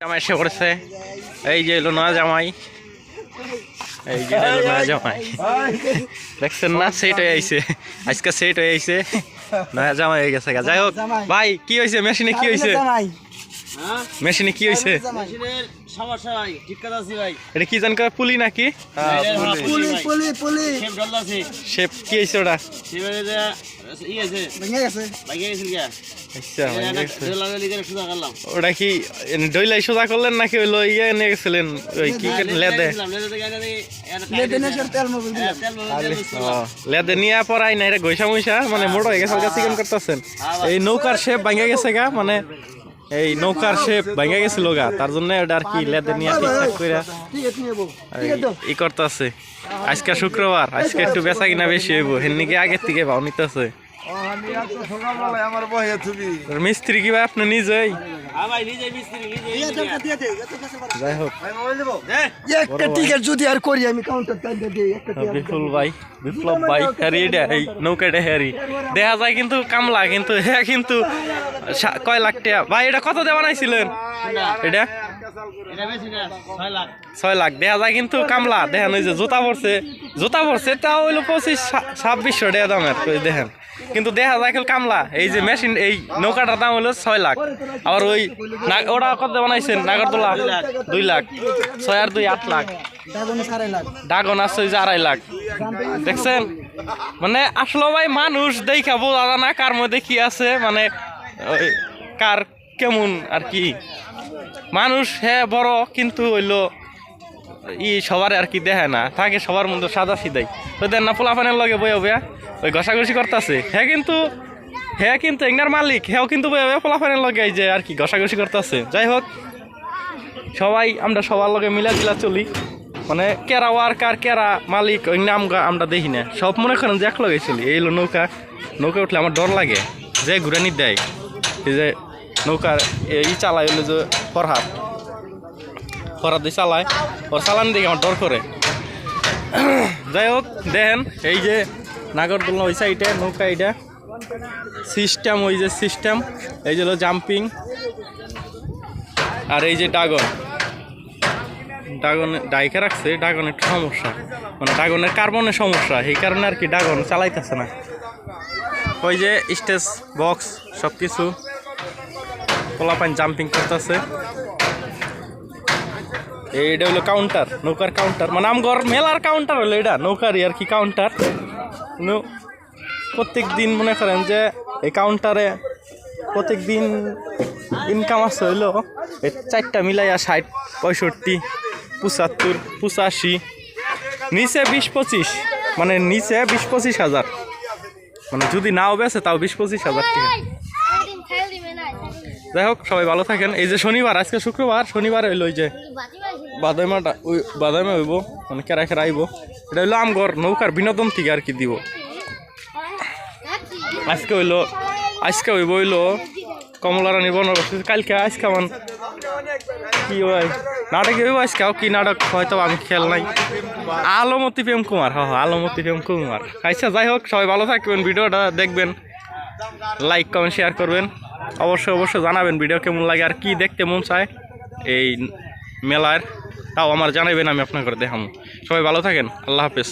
জামাই এসে পড়েছে। এই যে এলো নয়া জামাই। এই যে এলো নয়া জামাই। দেখছেন না? সেট হয়ে আইছে। আজকে সেট হয়ে আইছে। নয়া জামাই হয়ে গেছে যাই হোক ভাই কি হয়েছে মেশিনে কি হয়েছে হ্যাঁ? মেশিনে কি হয়েছে এটা কি জান পুলি নাকি? শেপ শেপ কি হয়েছে ওটা? আচ্ছা হয়ে গেছে। ডলার লিগে সুদা করলাম। ওটা কি ডইলাই সোজা করলেন নাকি ওই নিয়ে গেছিলেন? ওই কি লেদে লেদে? থেকে এনে লেদেনে সর তেল মোবিল দিলাম। তেল ও, লেদে নিয়ে পড়াই না এটা গৈসা মুইসা মানে মোড় হয়ে গেছে চিকেন করতেছেন। এই নৌকার শেপ ভাঙে গেছে গা মানে এই নৌকার শেপ ভাঙে গেছিল গা তার জন্য এটা আর কি লেদে নিয়ে ঠিকঠাক করে ঠিক আছে নিয়ে বউ ঠিক আছে। তো ই করতেছে। আজকে শুক্রবার আজকে একটু বেচা কিনা বেশি হইব হেননিকে আগের থেকে ভাও নিতেছে। মিস্ত্রি কি ভাই? আপনি নিজেই। হ্যাঁ ভাই নিজে মিস্ত্রি নিজে দিয়ে দে দিয়ে দে। এত কাছে বাড়া। যাই হোক একটা টিকেট যদি আর করি আমি কাউন্টার টাইম দিই একটা টিকেট বিপুল ভাই বিপ্লব ভাই হ্যারি এই নৌকাটা হ্যারি। দেখা যায় কিন্তু কামলা কিন্তু হ্যাঁ কিন্তু কয় লাখ টাকা? ভাই এটা কত দেওয়া বানাইছিলেন? এটা এটা? বেশি না 6 লাখ ছয় লাখ। দেখা যায় কিন্তু কামলা, দেখেন ওই যে জুতা পড়ছে জুতা পড়ছে তাও হইল পঁচিশ ছাব্বিশশো টাকা দামের ওই দেখেন। কিন্তু দেখা যায় কামলা, এই যে মেশিন, এই নৌকাটার দাম হলো ছয় লাখ। আবার ওই ওটা কত বানাইছেন? নাগরদোলা, দুই লাখ। ছয় আর দুই, আট লাখ। লাখ আছে ওই যে আড়াই লাখ। দেখছেন? মানে আসলে ভাই, মানুষ দেখা বোঝা না কার মধ্যে কি আছে মানে কার কেমন আর কি। মানুষ হ্যাঁ বড়, কিন্তু হইল ই সবার আর কি দেখে না। থাকে সবার মধ্যে সাদা সিদাই। ওই দেন না, পোলাপানের লগে বয়ে বয়া ওই ঘষাঘষি করতেছে। হ্যাঁ কিন্তু হ্যাঁ কিন্তু এগনার মালিক হ্যাঁ কিন্তু বয়ে বয়া পোলাপানের লগে যে আর কি ঘষাঘষি করতেছে। যাই হোক, সবাই, আমরা সবার লগে মিলা জিলা চলি। মানে কেরা ওয়ার্কার কেরা মালিক, ওই নাম আমরা দেখি না। সব মনে করেন যে এক লগে চলি। এই নৌকা। নৌকা উঠলে আমার ডর লাগে। যে ঘুরানি দেয়। এই যে নৌকার, এই চালাই হলো যে ফরহাদ। ফরহাদ দিয়ে চালায়। ওর চালান দেখে আমার ডর করে। যাই হোক, দেখেন, এই যে নাগরদোলনা ওই সাইডে, নৌকা এইটা সিস্টেম ওই যে সিস্টেম এই যে হলো জাম্পিং আর এই যে ড্রাগন ড্রাগন ডাইকে রাখছে ড্রাগন একটু সমস্যা। মানে ড্রাগনের কার্বনের সমস্যা এই কারণে আর কি ড্রাগন চালাইতেছে না। ওই যে স্টেজ বক্স সব কিছু পোলাপাইন জাম্পিং করতেছে। এইটা হলো কাউন্টার নৌকার কাউন্টার মানে আমগর মেলার কাউন্টার হলো এটা, নৌকারই আর কি কাউন্টার প্রত্যেক দিন মনে করেন যে এই কাউন্টারে প্রত্যেক দিন ইনকাম আছে হইল এই চারটা মিলাইয়া ষাট, পঁয়ষট্টি, পঁচাত্তর, পঁচাশি, নিচে বিশ পঁচিশ মানে নিচে বিশ পঁচিশ হাজার। মানে যদি নাও বেছে তাও বিশ পঁচিশ হাজার টাকা সারাদিন খেয়াল দিবে না যাই হোক সবাই ভালো থাকেন। এই যে শনিবার আজকে শুক্রবার শনিবার হইল ওই যে বাদামাটা ওই বাদামে হইব মানে কেরা কেরা আইব। এটা হইল আমগর নৌকার বিনোদন থেকে আর কি দিব। আজকে হইল আজকে হইব হইল কমলারানী বনবাসী। কালকে আজকে মান কি হয়? নাটক হইব আজকে কি নাটক হয়তো আমি খেয়াল নাই। আলমতি প্রেম কুমার হ হ, আলমতি প্রেম কুমার। আচ্ছা যাই হোক সবাই ভালো থাকবেন ভিডিওটা দেখবেন লাইক কমেন্ট শেয়ার করবেন। অবশ্যই অবশ্যই জানাবেন ভিডিও কেমন লাগে আর কি দেখতে মন চায়। এই মেলার, তাও আমার জানাবেন, আমি আপনাকে দেখাম। সবাই ভালো থাকেন, আল্লাহ হাফেজ।